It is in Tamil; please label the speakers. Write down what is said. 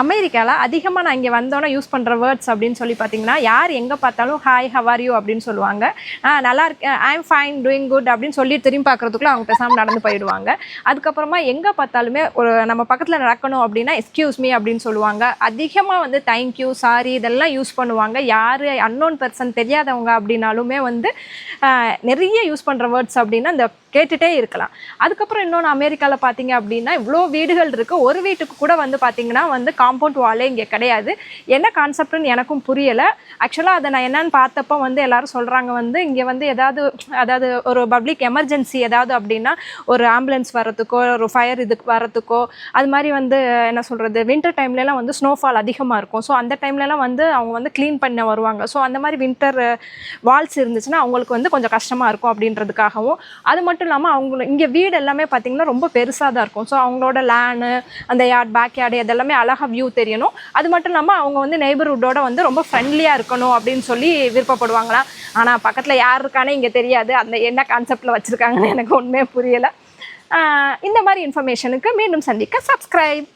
Speaker 1: அமெரிக்காவில் அதிகமாக நான் இங்கே வந்தோன்னே யூஸ் பண்ணுற வேர்ட்ஸ் அப்படின்னு சொல்லி பார்த்தீங்கன்னா யார் எங்கே பார்த்தாலும் ஹாய் ஹவர் யூ அப்படின்னு சொல்லுவாங்க. நல்லா இருக்கேன். I am fine doing good அப்படின்னு சொல்லி திரும்பி பார்க்குறதுக்குள்ள அவங்க பேசாமல் நடந்து போயிடுவாங்க. அதுக்கப்புறமா எங்கே பார்த்தாலுமே ஒரு நம்ம பக்கத்தில் நடக்கணும் அப்படின்னா எக்ஸ்கியூஸ் மீ அப்படின்னு சொல்லுவாங்க. அதிகமாக வந்து தேங்க்யூ சாரி இதெல்லாம் யூஸ் பண்ணுவாங்க. யார் அன்னோன் பர்சன் தெரியாதவங்க அப்படின்னாலுமே வந்து நிறைய யூஸ் பண்ணுற வேர்ட்ஸ் அப்படின்னா இந்த கேட்டுகிட்டே இருக்கலாம். அதுக்கப்புறம் இன்னொன்று அமெரிக்காவில் பார்த்தீங்க அப்படின்னா இவ்வளோ வீடுகள் இருக்குது ஒரு வீட்டுக்கு கூட வந்து பார்த்தீங்கன்னா வந்து காம்பவுண்ட் வாலே இங்கே கிடையாது. என்ன கான்செப்ட்னு எனக்கும் புரியலை. ஆக்சுவலாக அதை நான் என்னன்னு பார்த்தப்போ வந்து எல்லாரும் சொல்கிறாங்க வந்து இங்கே வந்து ஏதாவது அதாவது ஒரு பப்ளிக் எமர்ஜென்சி ஏதாவது அப்படின்னா ஒரு ஆம்புலன்ஸ் வரத்துக்கோ ஒரு ஃபயர் இதுக்கு வரத்துக்கோ அது மாதிரி வந்து என்ன சொல்கிறது வின்டர் டைம்லலாம் வந்து ஸ்னோஃபால் அதிகமாக இருக்கும். ஸோ அந்த டைம்லலாம் வந்து அவங்க வந்து க்ளீன் பண்ண வருவாங்க. ஸோ அந்த மாதிரி வின்டர் வால்ஸ் இருந்துச்சுன்னா அவங்களுக்கு வந்து கொஞ்சம் கஷ்டமாக இருக்கும் அப்படின்றதுக்காகவும். அது மட்டும் இல்லாமல் அவங்க இங்கே வீடு எல்லாமே பார்த்திங்கன்னா ரொம்ப பெருசாக தான் இருக்கும். ஸோ அவங்களோட லேனு அந்த யார்ட் பேக் யார்டு இதெல்லாமே அழகாக வியூ தெரியணும். அது மட்டும் இல்லாமல் அவங்க வந்து நெய்பர்ஹுட்டோட வந்து ரொம்ப ஃப்ரெண்ட்லியாக இருக்கணும் அப்படின்னு சொல்லி விருப்பப்படுவாங்களாம் ஆனால் பக்கத்தில் யார் இருக்கானே இங்கே தெரியாது. அந்த என்ன கான்செப்டில் வச்சுருக்காங்கன்னு எனக்கு ஒன்றுமே புரியலை. இந்த மாதிரி இன்ஃபர்மேஷனுக்கு மீண்டும் சந்திக்க சப்ஸ்கிரைப்